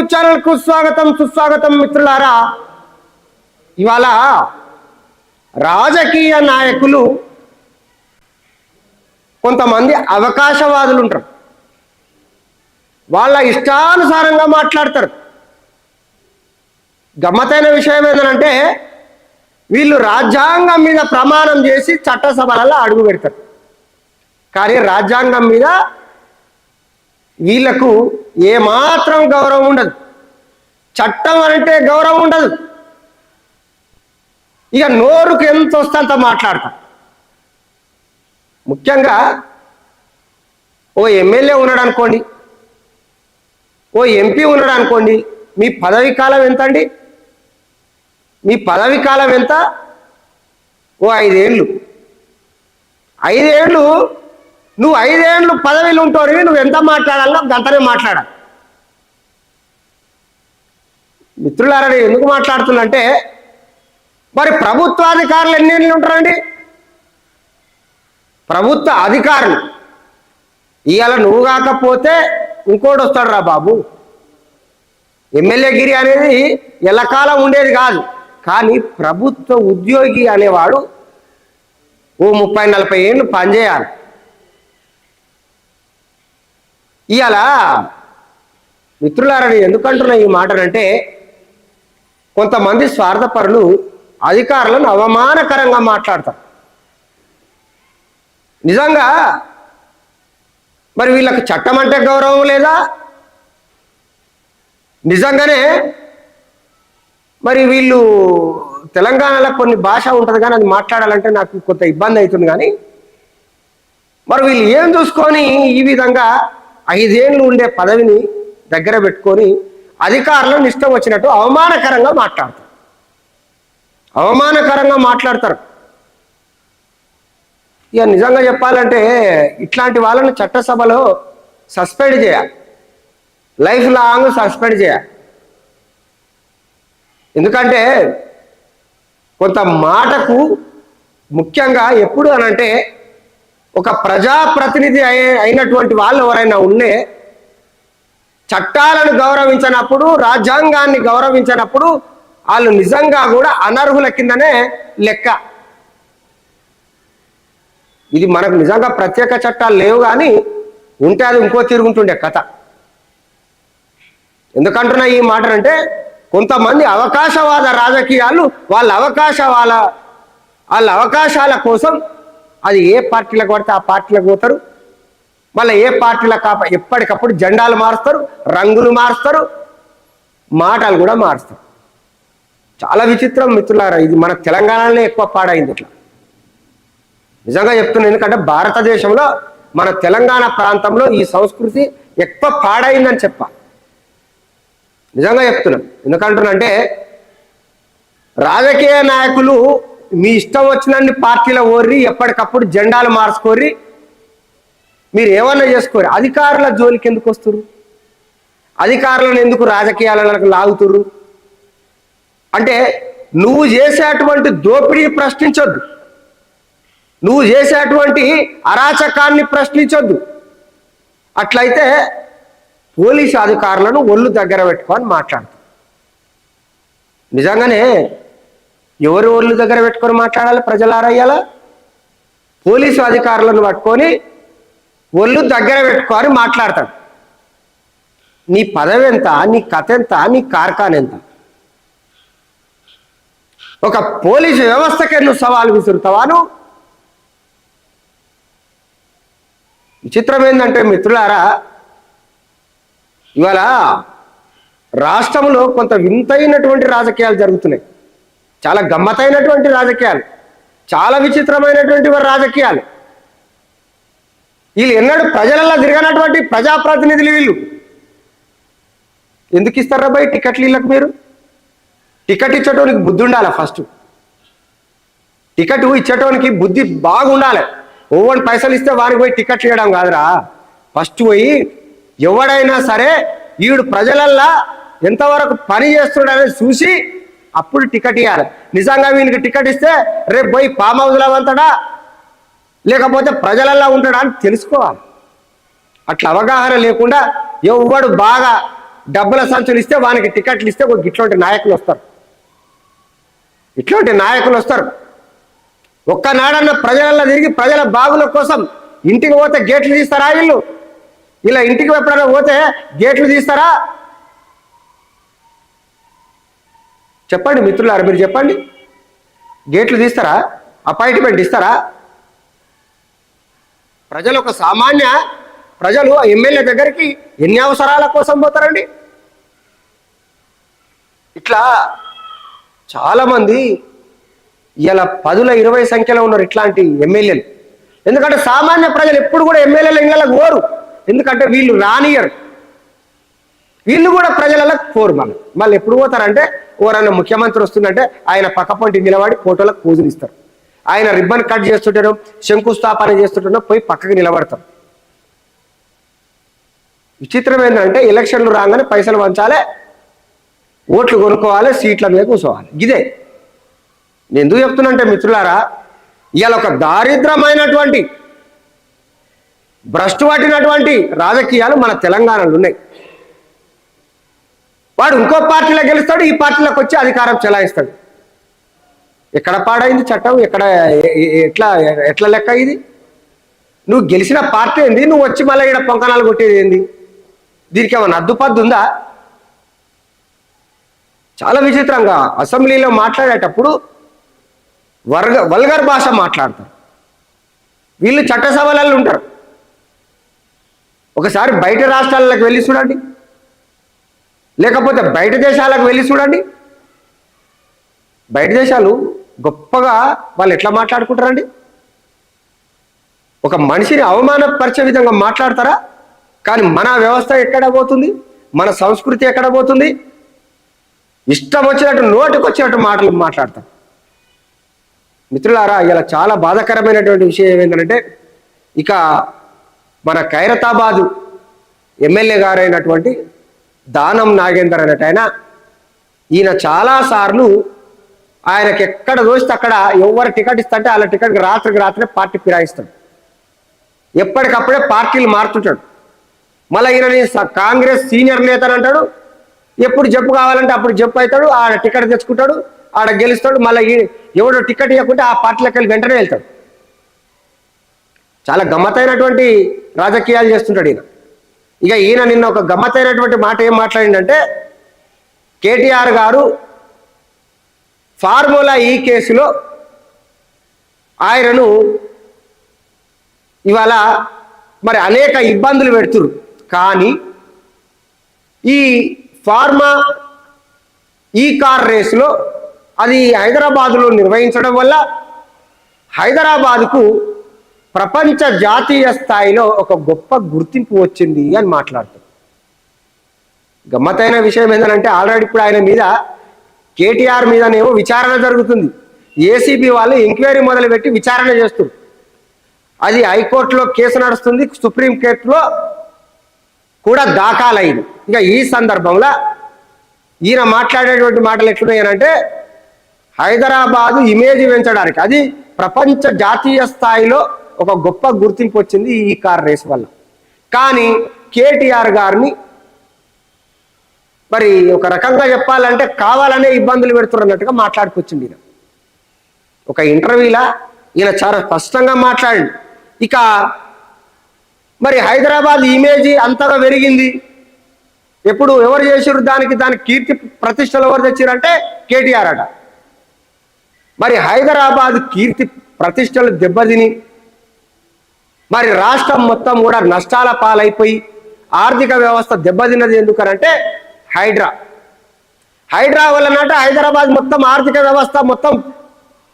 YouTube ఛానల్కు స్వాగతం సుస్వాగతం మిత్రులారా. ఇవాళ రాజకీయ నాయకులు కొంతమంది అవకాశవాదులు ఉంటారు వాళ్ళ ఇష్టానుసారంగా మాట్లాడతారు. గమ్మతైన విషయం ఏంటంటే వీళ్ళు రాజ్యాంగం మీద ప్రమాణం చేసి చట్టసభలలో అడుగు పెడతారు. కానీ రాజ్యాంగం మీద వీళ్ళకు ఏమాత్రం గౌరవం ఉండదు. చట్టం అంటే గౌరవం ఉండదు. ఇక నోరుకు ఎంత వస్తే అంత మాట్లాడతాం. ముఖ్యంగా ఓ ఎమ్మెల్యే ఉన్నాడు అనుకోండి ఓ ఎంపీ ఉన్నాడు అనుకోండి మీ పదవి కాలం ఎంత అండి మీ పదవి కాలం ఎంత? ఓ ఐదేళ్ళు. ఐదేళ్ళు నువ్వు ఐదేళ్ళు పదవిలు ఉంటావు నువ్వు ఎంత మాట్లాడాలో గంటనే మాట్లాడాలి మిత్రులారని ఎందుకు మాట్లాడుతున్నంటే మరి ప్రభుత్వాధికారులు ఎన్ని ఏళ్ళు ఉంటారండి? ప్రభుత్వ అధికారులు. ఇవాళ నువ్వు కాకపోతే ఇంకోటి వస్తాడు రా బాబు. ఎమ్మెల్యే గిరి అనేది ఎల్లకాలం ఉండేది కాదు. కానీ ప్రభుత్వ ఉద్యోగి అనేవాడు ఓ ముప్పై నలభై ఏళ్ళు పనిచేయాలి. ఇవాళ మిత్రులారని ఎందుకంటున్నా ఈ మాటనంటే కొంతమంది స్వార్థపరులు అధికారులను అవమానకరంగా మాట్లాడతారు. నిజంగా? మరి వీళ్ళకి చట్టం అంటే గౌరవం లేదా? నిజంగానే? మరి వీళ్ళు తెలంగాణలో కొన్ని భాష ఉంటుంది కానీ అది మాట్లాడాలంటే నాకు కొంత ఇబ్బంది అవుతుంది కానీ మరి వీళ్ళు ఏం చూసుకొని ఈ విధంగా ఐదేళ్ళు ఉండే పదవిని దగ్గర పెట్టుకొని అధికారులను ఇష్టం వచ్చినట్టు అవమానకరంగా మాట్లాడతారు. అవమానకరంగా మాట్లాడతారు. ఇక నిజంగా చెప్పాలంటే ఇట్లాంటి వాళ్ళని చట్టసభలో సస్పెండ్ చేయాలి. లైఫ్ లాంగ్ సస్పెండ్ చేయాలి. ఎందుకంటే కొంత మాటకు ముఖ్యంగా ఎప్పుడు అనంటే ఒక ప్రజాప్రతినిధి అయి అయినటువంటి వాళ్ళు ఎవరైనా ఉండే చట్టాలను గౌరవించినప్పుడు రాజ్యాంగాన్ని గౌరవించినప్పుడు వాళ్ళు నిజంగా కూడా అనర్హుల కిందనే లెక్క. ఇది మనకు నిజంగా ప్రత్యేక చట్టాలు లేవు కానీ ఉంటే అది ఇంకో తిరుగుంటుండే కథ. ఎందుకంటున్నా ఈ మాట అంటే కొంతమంది అవకాశవాద రాజకీయాలు వాళ్ళ అవకాశవాల వాళ్ళ అవకాశాల కోసం అది ఏ పార్టీలకు పడితే ఆ పార్టీలకు పోతారు. మళ్ళీ ఏ పార్టీలకు కాప ఎప్పటికప్పుడు జెండాలు మారుస్తారు రంగులు మారుస్తారు మాటలు కూడా మారుస్తారు. చాలా విచిత్రం మిత్రులారా ఇది మన తెలంగాణలోనే ఎక్కువ పాడైంది ఇట్లా. నిజంగా చెప్తున్నాను ఎందుకంటే భారతదేశంలో మన తెలంగాణ ప్రాంతంలో ఈ సంస్కృతి ఎక్కువ పాడైందని చెప్ప. నిజంగా చెప్తున్నాను ఎందుకంటున్నా అంటే రాజకీయ నాయకులు మీ ఇష్టం వచ్చినన్ని పార్టీల ఓర్రి ఎప్పటికప్పుడు జెండాలు మార్చుకోర్రి. మీరు ఏమన్నా చేసుకోరు అధికారుల జోలికి ఎందుకు వస్తురు అధికారులను ఎందుకు రాజకీయాలకు లాగుతురు అంటే నువ్వు చేసేటువంటి దోపిడీ ప్రశ్నించొద్దు. నువ్వు చేసేటువంటి అరాచకాన్ని ప్రశ్నించొద్దు. అట్లయితే పోలీసు అధికారులను ఒళ్ళు దగ్గర పెట్టుకొని మాట్లాడతారు నిజంగానే ఎవరు ఒళ్ళు దగ్గర పెట్టుకొని మాట్లాడాలి? ప్రజలారయ్యాల పోలీసు అధికారులను పట్టుకొని ఒళ్ళు దగ్గర పెట్టుకొని మాట్లాడతాడు. నీ పదవి ఎంత? నీ కథ ఎంత? నీ కార్ఖాన్ ఎంత? ఒక పోలీసు వ్యవస్థకే నువ్వు సవాలు విసురుతావాను విచిత్రం ఏంటంటే మిత్రులారా ఇవాళ రాష్ట్రంలో కొంత వింతైనటువంటి రాజకీయాలు జరుగుతున్నాయి. చాలా గమ్మతైనటువంటి రాజకీయాలు చాలా విచిత్రమైనటువంటి వారి రాజకీయాలు. వీళ్ళు ఎన్నడూ ప్రజలలో తిరగనటువంటి ప్రజాప్రతినిధులు వీళ్ళు. ఎందుకు ఇస్తారా బయట టికెట్లు వీళ్ళకి మీరు? టికెట్ ఇచ్చేటోనికి బుద్ధి ఉండాలి ఫస్ట్ టికెట్ ఇచ్చేటోనికి బుద్ధి బాగుండాలి. ఓవన్ పైసలు ఇస్తే వారికి పోయి టికెట్లు ఇవ్వడం కాదురా. ఫస్ట్ పోయి ఎవడైనా సరే వీడు ప్రజలల్లా ఎంతవరకు పని చేస్తున్నాడనేది చూసి అప్పుడు టికెట్ ఇవ్వాలి నిజంగా వీనికి టికెట్ ఇస్తే రేపు పోయి ఫామ్ హౌస్లో అంతడా లేకపోతే ప్రజలల్లా ఉంటాడా అని తెలుసుకోవాలి. అట్లా అవగాహన లేకుండా ఎవడు బాగా డబ్బుల సంచులు ఇస్తే వానికి టికెట్లు ఇస్తే ఇట్లాంటి నాయకులు వస్తారు. ఇట్లాంటి నాయకులు వస్తారు. ఒక్కనాడన్న ప్రజలలో తిరిగి ప్రజల బాగుల కోసం ఇంటికి పోతే గేట్లు తీస్తారా వీళ్ళు? ఇలా ఇంటికి ఎప్పుడైనా పోతే గేట్లు తీస్తారా? చెప్పండి మిత్రులారా మీరు చెప్పండి. గేట్లు తీస్తారా? అపాయింట్మెంట్ ఇస్తారా? ప్రజలు ఒక సామాన్య ప్రజలు ఆ ఎమ్మెల్యే దగ్గరికి ఎన్ని అవసరాల కోసం పోతారండి? ఇట్లా చాలామంది ఇలా పదుల ఇరవై సంఖ్యలో ఉన్నారు ఇట్లాంటి ఎమ్మెల్యేలు. ఎందుకంటే సామాన్య ప్రజలు ఎప్పుడు కూడా ఎమ్మెల్యేల ఇళ్ళకి కోరు ఎందుకంటే వీళ్ళు రానియరు వీళ్ళు కూడా ప్రజలలో కోరు మళ్ళీ మళ్ళీ ఎప్పుడు పోతారంటే ఎవరైనా ముఖ్యమంత్రి వస్తుందంటే ఆయన పక్కపొంటి నిలబడి ఫోటోలకు పూజలు ఇస్తారు. ఆయన రిబ్బన్ కట్ చేస్తుంటారో శంకుస్థాపన చేస్తుంటారో పోయి పక్కకి నిలబడతారు. విచిత్రం ఏంటంటే ఎలక్షన్లు రాగానే పైసలు పంచాలి ఓట్లు కొనుక్కోవాలి సీట్ల మీద కూర్చోవాలి. ఇదే. నేను ఎందుకు చెప్తున్నంటే మిత్రులారా ఇవాళ ఒక దారిద్రమైనటువంటి భ్రష్టు పట్టినటువంటి రాజకీయాలు మన తెలంగాణలో ఉన్నాయి. వాడు ఇంకో పార్టీలో గెలుస్తాడు ఈ పార్టీలోకి వచ్చి అధికారం చెలాయిస్తాడు. ఎక్కడ పాడైంది చట్టం? ఎక్కడ ఎట్లా ఎట్లా లెక్క ఇది? నువ్వు గెలిచిన పార్టీ ఏంది? నువ్వు వచ్చి మళ్ళీ ఇక్కడ పొంకనాలు కొట్టేది ఏంది? దీనికి ఏమైనా అద్దుపద్దు ఉందా? చాలా విచిత్రంగా అసెంబ్లీలో మాట్లాడేటప్పుడు వర్గ వల్గర్ భాష మాట్లాడతారు. వీళ్ళు చట్టసభలలో ఉంటారు. ఒకసారి బయట రాష్ట్రాలకు వెళ్ళి చూడండి. లేకపోతే బయట దేశాలకు వెళ్ళి చూడండి. బయట దేశాలు గొప్పగా వాళ్ళు ఎట్లా మాట్లాడుకుంటారండి? ఒక మనిషిని అవమానపరిచే విధంగా మాట్లాడతారా? కానీ మన వ్యవస్థ ఎక్కడ పోతుంది? మన సంస్కృతి ఎక్కడ పోతుంది? ఇష్టం వచ్చినట్టు నోటికి వచ్చినట్టు మాటలు మాట్లాడతాం. మిత్రులారా ఇలా చాలా బాధాకరమైనటువంటి విషయం ఏంటంటే ఇక మన ఖైరతాబాదు ఎమ్మెల్యే గారైనటువంటి దానం నాగేందర్ అనేట ఆయన ఈయన చాలాసార్లు ఆయనకి ఎక్కడ దోస్తే అక్కడ ఎవరు టికెట్ ఇస్తుంటే వాళ్ళ టికెట్కి రాత్రికి రాత్రే పార్టీ ఫిరాయిస్తాడు. ఎప్పటికప్పుడే పార్టీలు మారుతుంటాడు. మళ్ళీ ఈయనని కాంగ్రెస్ సీనియర్ నేత అంటాడు ఎప్పుడు జప్పు కావాలంటే అప్పుడు చెప్పు అవుతాడు ఆడ టికెట్ తెచ్చుకుంటాడు ఆడ గెలుస్తాడు మళ్ళీ ఎవడో టికెట్ ఇవ్వకుంటే ఆ పార్టీలకు వెళ్ళి వెంటనే వెళ్తాడు. చాలా గమ్మతైనటువంటి రాజకీయాలు చేస్తుంటాడు ఈయన. ఇక ఈయన నిన్న ఒక గమ్మత్తైనటువంటి మాట ఏం మాట్లాడిందంటే కేటీఆర్ గారు ఫార్ములా ఈ కేసులో ఆయనను ఇవాళ మరి అనేక ఇబ్బందులు పెడుతురు. కానీ ఈ ఫార్మా ఈ కార్ రేసులో అది హైదరాబాదులో నిర్వహించడం వల్ల హైదరాబాదుకు ప్రపంచ జాతీయ స్థాయిలో ఒక గొప్ప గుర్తింపు వచ్చింది అని మాట్లాడుతారు. గమ్మతైన విషయం ఏంటంటే ఆల్రెడీ ఇప్పుడు ఆయన మీద కేటీఆర్ మీదనేమో విచారణ జరుగుతుంది. ఏసీబీ వాళ్ళు ఎంక్వైరీ మొదలుపెట్టి విచారణ చేస్తారు అది హైకోర్టులో కేసు నడుస్తుంది సుప్రీం కోర్టులో కూడా దాఖలైంది. ఇంకా ఈ సందర్భంలో ఈయన మాట్లాడేటువంటి మాటలు ఎట్లున్నాయనంటే హైదరాబాదు ఇమేజ్ పెంచడానికి అది ప్రపంచ జాతీయ స్థాయిలో ఒక గొప్ప గుర్తింపు వచ్చింది ఈ కార్ రేస్ వల్ల. కానీ కేటీఆర్ గారిని మరి ఒక రకంగా చెప్పాలంటే కావాలనే ఇబ్బందులు పెడుతున్నట్టుగా మాట్లాడుకొచ్చింది ఈయన. ఒక ఇంటర్వ్యూలా ఈయన చాలా స్పష్టంగా మాట్లాడి ఇక మరి హైదరాబాద్ ఇమేజ్ అంతగా పెరిగింది ఎప్పుడు ఎవరు చేసారు దానికి దాని కీర్తి ప్రతిష్టలు ఎవరు తెచ్చారంటే కేటీఆర్ అట. మరి హైదరాబాద్ కీర్తి ప్రతిష్టలు దెబ్బతిని మరి రాష్ట్రం మొత్తం కూడా నష్టాల పాలైపోయి ఆర్థిక వ్యవస్థ దెబ్బతిన్నది ఎందుకనంటే హైడ్రా. హైడ్రా వల్లనంటే హైదరాబాద్ మొత్తం ఆర్థిక వ్యవస్థ మొత్తం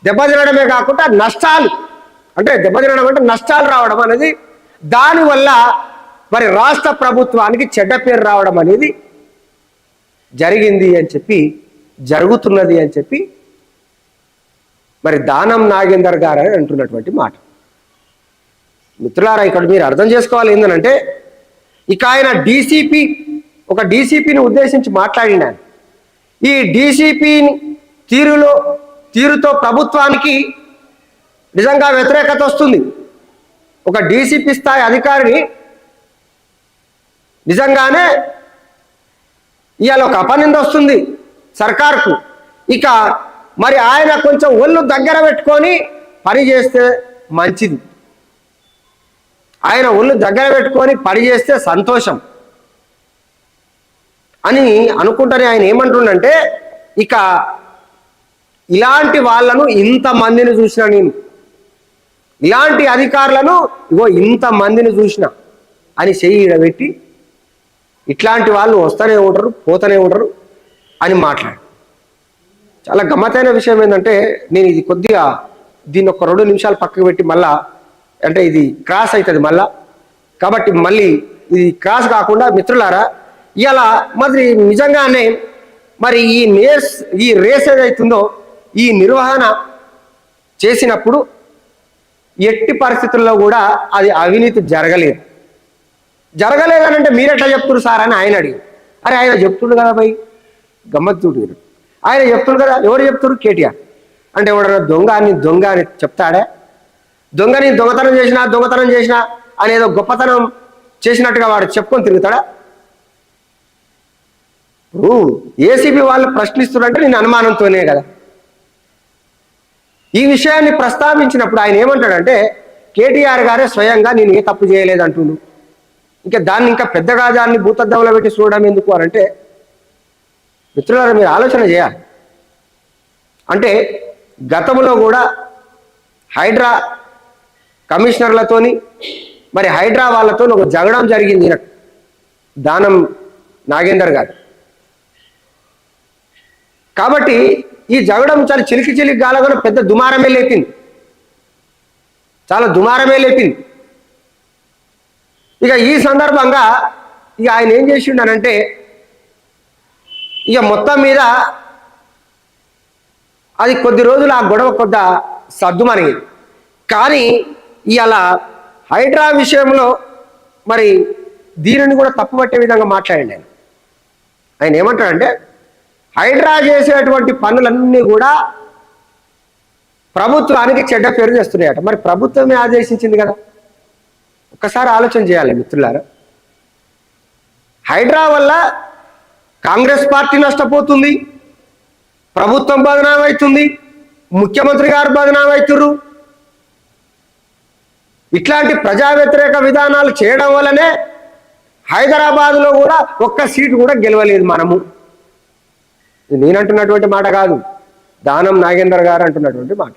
దెబ్బతినడమే కాకుండా నష్టాలు. అంటే దెబ్బతినడం అంటే నష్టాలు రావడం అనేది దానివల్ల మరి రాష్ట్ర ప్రభుత్వానికి చెడ్డ పేరు రావడం అనేది జరిగింది అని చెప్పి జరుగుతున్నది అని చెప్పి మరి దానం నాగేందర్ గారు అని అంటున్నటువంటి మాట. మిత్రులారా ఇక్కడ మీరు అర్థం చేసుకోవాలి ఏంటంటే ఇక ఆయన డీసీపీ ఒక డీసీపీని ఉద్దేశించి మాట్లాడిన ఈ డీసీపీ తీరులో తీరుతో ప్రభుత్వానికి నిజంగా వ్యతిరేకత వస్తుంది. ఒక డీసీపీ స్థాయి అధికారిని నిజంగానే ఇవాళ ఒక అపనింద వస్తుంది సర్కార్కు. ఇక మరి ఆయన కొంచెం ఒళ్ళు దగ్గర పెట్టుకొని పని చేస్తే మంచిది. ఆయన ఒళ్ళు దగ్గర పెట్టుకొని పని చేస్తే సంతోషం అని అనుకుంటానే ఆయన ఏమంటుండంటే ఇక ఇలాంటి వాళ్ళను ఇంతమందిని చూసిన నేను. ఇలాంటి అధికారులను ఇగో ఇంతమందిని చూసిన అని చెయ్యి ఇడబెట్టి పెట్టి ఇట్లాంటి వాళ్ళు వస్తూనే ఉంటారు పోతూనే ఉంటారు అని మాట్లాడు. చాలా గమ్మతైన విషయం ఏంటంటే నేను ఇది కొద్దిగా దీన్ని ఒక రెండు నిమిషాలు పక్కకు పెట్టి మళ్ళా అంటే ఇది క్రాస్ అవుతుంది మళ్ళా. కాబట్టి మళ్ళీ ఇది క్రాస్ కాకుండా మిత్రులారా ఇలా మరి నిజంగానే మరి ఈ రేస్ ఈ రేస్ ఏదైతుందో ఈ నిర్వహణ చేసినప్పుడు ఎట్టి పరిస్థితుల్లో కూడా అది అవినీతి జరగలేదు. జరగలేదనంటే మీరెట్లా చెప్తున్నారు సార్ అని ఆయన అడిగి అరే ఆయన చెప్తుండు కదా భయ్ గమ్మత్తుడు ఆయన చెప్తుడు కదా ఎవరు చెప్తున్నారు కేటీఆర్. అంటే ఎవడన్నా దొంగ అని దొంగ అని చెప్తాడే? దొంగని దొంగతనం చేసినా దొంగతనం చేసినా అనేదో గొప్పతనం చేసినట్టుగా వాడు చెప్పుకొని తిరుగుతాడా? ఇప్పుడు ఏసీబీ వాళ్ళు ప్రశ్నిస్తున్నారంటే నేను అనుమానంతోనే కదా. ఈ విషయాన్ని ప్రస్తావించినప్పుడు ఆయన ఏమంటాడంటే కేటీఆర్ గారే స్వయంగా నేను ఏ తప్పు చేయలేదు అంటుండు ఇంకా దాన్ని ఇంకా పెద్దగా దాన్ని భూతద్దంలో పెట్టి చూడడం ఎందుకు అని అంటే మిత్రులారా మీరు ఆలోచన చేయాలి. అంటే గతంలో కూడా హైడ్రా కమిషనర్లతోని మరి హైడ్రా వాళ్ళతో ఒక జగడం జరిగింది దానం నాగేందర్ గారు. కాబట్టి ఈ జగడం చాలా చిలికి చిలికి గాలగా పెద్ద దుమారమే లేపింది. చాలా దుమారమే లేపింది. ఇక ఈ సందర్భంగా ఇక ఆయన ఏం చేసిండనంటే ఇక మొత్తం మీద అది కొద్ది రోజులు ఆ గొడవ కొద్ద సర్దుమనిగింది కానీ ఇలా హైడ్రా విషయంలో మరి దీనిని కూడా తప్పుపట్టే విధంగా మాట్లాడండి ఆయన ఆయన ఏమంటాడంటే హైడ్రా చేసేటువంటి పనులన్నీ కూడా ప్రభుత్వానికి చెడ్డ పేరు చేస్తున్నాయట మరి ప్రభుత్వమే ఆదేశించింది కదా. ఒక్కసారి ఆలోచన చేయాలి మిత్రులారా. హైడ్రా వల్ల కాంగ్రెస్ పార్టీ నష్టపోతుంది ప్రభుత్వం బదనామవుతుంది ముఖ్యమంత్రి గారు బదనామవుతున్నారు ఇట్లాంటి ప్రజా వ్యతిరేక విధానాలు చేయడం వల్లనే హైదరాబాద్లో కూడా ఒక్క సీటు కూడా గెలవలేదు మనము. ఇది నేనంటున్నటువంటి మాట కాదు. దానం నాగేందర్ గారు అంటున్నటువంటి మాట.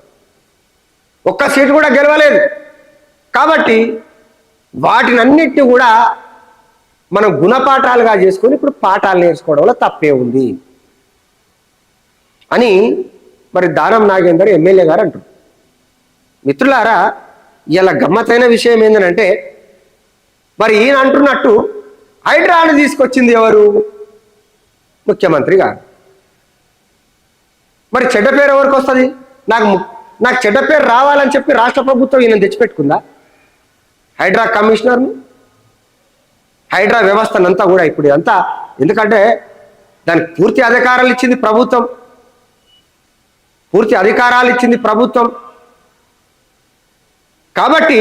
ఒక్క సీటు కూడా గెలవలేదు. కాబట్టి వాటినన్నిటిని కూడా మనం గుణపాఠాలుగా చేసుకొని ఇప్పుడు పాఠాలు నేర్చుకోవడంలో తప్పే ఉంది అని మరి దానం నాగేందర్ ఎమ్మెల్యే గారు అంటారు మిత్రులారా ఇలా గమ్మతైన విషయం ఏంటంటే మరి ఈయన అంటున్నట్టు హైడ్రాని తీసుకొచ్చింది ఎవరు? ముఖ్యమంత్రి గారు మరి చెడ్డ పేరు ఎవరికి వస్తుంది? నాకు ము- నాకు చెడ్డ పేరు రావాలని చెప్పి రాష్ట్ర ప్రభుత్వం ఈయన తెచ్చిపెట్టుకుందా? హైడ్రా కమిషనర్ను? హైడ్రా వ్యవస్థనంతా కూడా ఇప్పుడు ఇదంతా ఎందుకంటే దానికి పూర్తి అధికారాలు ఇచ్చింది ప్రభుత్వం. పూర్తి అధికారాలు ఇచ్చింది ప్రభుత్వం. కాబట్టి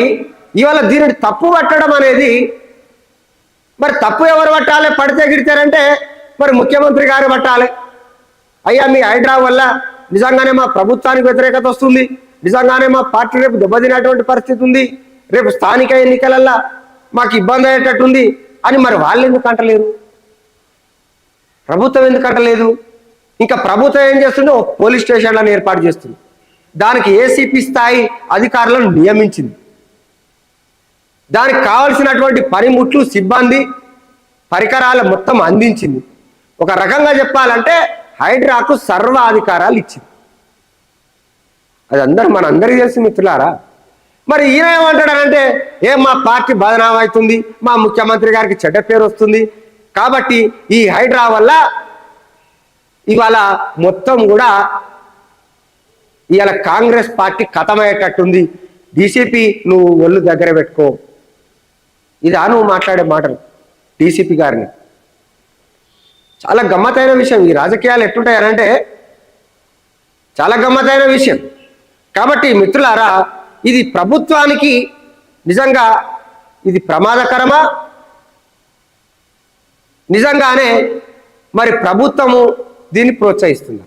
ఇవాళ దీనిని తప్పు పట్టడం అనేది మరి తప్పు ఎవరు పట్టాలి? పడితే గిడితారంటే మరి ముఖ్యమంత్రి గారు పట్టాలి. అయ్యా మీ హైడ్రా వల్ల నిజంగానే మా ప్రభుత్వానికి వ్యతిరేకత వస్తుంది. నిజంగానే మా పార్టీ రేపు దెబ్బతినటువంటి పరిస్థితి ఉంది. రేపు స్థానిక ఎన్నికలల్లా మాకు ఇబ్బంది అయ్యేటట్టుంది అని మరి వాళ్ళు ఎందుకు అంటలేరు? ప్రభుత్వం ఎందుకు అంటలేదు? ఇంకా ప్రభుత్వం ఏం చేస్తుందో? ఒక పోలీస్ స్టేషన్లను ఏర్పాటు చేస్తుంది. దానికి ఏసీపీ స్థాయి అధికారులను నియమించింది. దానికి కావలసినటువంటి పనిముట్లు సిబ్బంది పరికరాలు మొత్తం అందించింది. ఒక రకంగా చెప్పాలంటే హైడ్రాకు సర్వ అధికారాలు ఇచ్చింది. అది అందరూ మన అందరికీ తెలిసి మిత్రులారా. మరి ఈయన ఏమంటాడనంటే ఏం మా పార్టీ బదనాం అవుతుంది మా ముఖ్యమంత్రి గారికి చెడ్డ పేరు వస్తుంది. కాబట్టి ఈ హైడ్రా వల్ల ఇవాళ మొత్తం కూడా ఇవాళ కాంగ్రెస్ పార్టీ కథమయ్యేటట్టుంది. డీసీపీ నువ్వు ఒళ్ళు దగ్గర పెట్టుకో. ఇదా నువ్వు మాట్లాడే మాటలు డీసీపీ గారిని. చాలా గమ్మతైన విషయం. ఈ రాజకీయాలు ఎట్లుంటాయనంటే చాలా గమ్మతైన విషయం. కాబట్టి మిత్రులారా ఇది ప్రభుత్వానికి నిజంగా ఇది ప్రమాదకరమా? నిజంగానే మరి ప్రభుత్వము దీన్ని ప్రోత్సహిస్తుంది?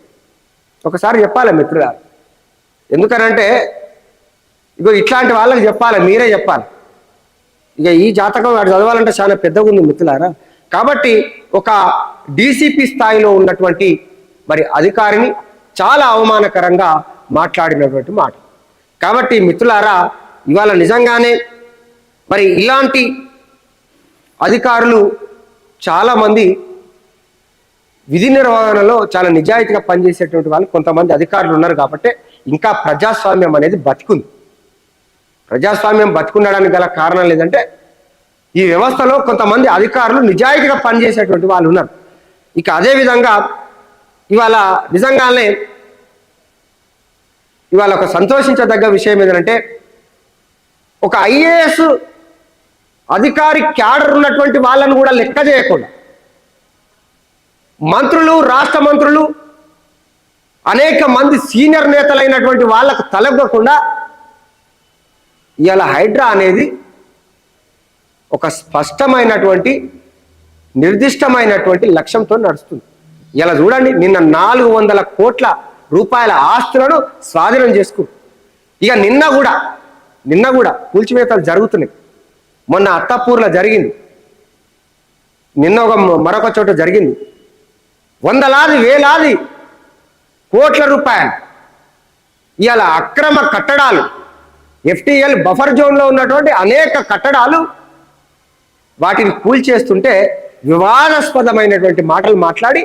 ఒకసారి చెప్పాలి మిత్రుల ఎందుకనంటే ఇగో ఇట్లాంటి వాళ్ళకి చెప్పాలి మీరే చెప్పాలి. ఇక ఈ జాతకం వాడు చదవాలంటే చాలా పెద్దగా ఉంది మిత్రులారా. కాబట్టి ఒక డీసీపీ స్థాయిలో ఉన్నటువంటి మరి అధికారిని చాలా అవమానకరంగా మాట్లాడినటువంటి మాట. కాబట్టి మిత్రులారా ఇవాళ నిజంగానే మరి ఇలాంటి అధికారులు చాలామంది విధి నిర్వహణలో చాలా నిజాయితీగా పనిచేసేటువంటి వాళ్ళు కొంతమంది అధికారులు ఉన్నారు కాబట్టి ఇంకా ప్రజాస్వామ్యం అనేది బతికుంది. ప్రజాస్వామ్యం బతికుండడానికి గల కారణం లేదంటే ఈ వ్యవస్థలో కొంతమంది అధికారులు నిజాయితీగా పనిచేసేటువంటి వాళ్ళు ఉన్నారు. ఇక అదే విధంగా ఇవాళ నిజంగానే ఇవాళ ఒక సంతోషించదగ్గ విషయం ఏంటంటే ఒక ఐఏఎస్ అధికారి క్యాడర్ ఉన్నటువంటి వాళ్ళను కూడా లెక్క చేయకుండా మంత్రులు రాష్ట్ర మంత్రులు అనేక మంది సీనియర్ నేతలైనటువంటి వాళ్ళకు తలగకుండా ఇవాళ హైడ్రా అనేది ఒక స్పష్టమైనటువంటి నిర్దిష్టమైనటువంటి లక్ష్యంతో నడుస్తుంది. ఇలా చూడండి నిన్న నాలుగు వందల కోట్ల రూపాయల ఆస్తులను స్వాధీనం చేసుకు ఇక నిన్న కూడా నిన్న కూడా కూల్చివేతలు జరుగుతున్నాయి. మొన్న అత్తాపూర్లో జరిగింది. నిన్న ఒక మరొక చోట జరిగింది. వందలాది వేలాది కోట్ల రూపాయలు. ఇవాళ అక్రమ కట్టడాలు. ఎఫ్టీఎల్ బఫర్ జోన్లో ఉన్నటువంటి అనేక కట్టడాలు వాటిని కూల్చేస్తుంటే వివాదాస్పదమైనటువంటి మాటలు మాట్లాడి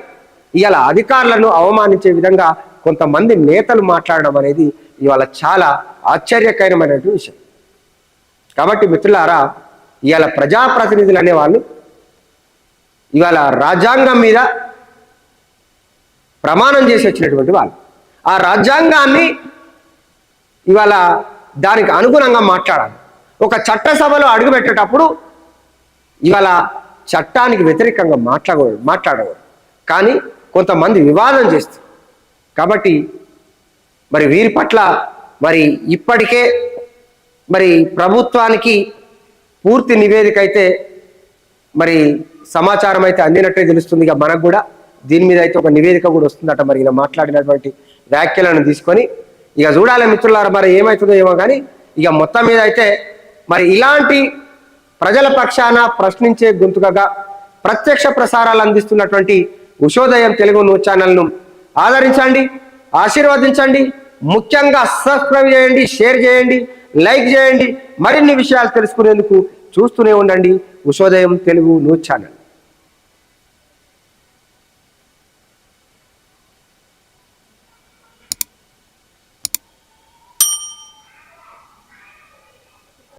ఇవాళ అధికారులను అవమానించే విధంగా కొంతమంది నేతలు మాట్లాడడం అనేది ఇవాళ చాలా ఆశ్చర్యకరమైనటువంటి విషయం. కాబట్టి మిత్రులారా ఇవాళ ప్రజాప్రతినిధులు అనేవాళ్ళు ఇవాళ రాజ్యాంగం మీద ప్రమాణం చేసి వచ్చినటువంటి వాళ్ళు. ఆ రాజ్యాంగాన్ని ఇవాళ దానికి అనుగుణంగా మాట్లాడాలి. ఒక చట్టసభలో అడుగుపెట్టేటప్పుడు ఇవాళ చట్టానికి వ్యతిరేకంగా మాట్లాడకూడదు మాట్లాడకూడదు. కానీ కొంతమంది వివాదం చేస్తారు. కాబట్టి మరి వీరి పట్ల మరి ఇప్పటికే మరి ప్రభుత్వానికి పూర్తి నివేదిక అయితే మరి సమాచారం అయితే అందినట్టే తెలుస్తుంది ఇక మనకు కూడా. దీని మీద అయితే ఒక నివేదిక కూడా వస్తుందట మరి ఇలా మాట్లాడినటువంటి వ్యాఖ్యలను తీసుకొని. ఇక చూడాలి మిత్రులారా మరి ఏమవుతుందో ఏమో కానీ ఇక మొత్తం మీద అయితే మరి ఇలాంటి ప్రజల పక్షాన ప్రశ్నించే గొంతుకగా ప్రత్యక్ష ప్రసారాలు అందిస్తున్నటువంటి ఉషోదయం తెలుగు న్యూస్ ఛానల్ను ఆదరించండి ఆశీర్వదించండి ముఖ్యంగా సబ్స్క్రైబ్ చేయండి షేర్ చేయండి లైక్ చేయండి మరిన్ని విషయాలు తెలుసుకునేందుకు చూస్తూనే ఉండండి ఉషోదయం తెలుగు న్యూస్ ఛానల్.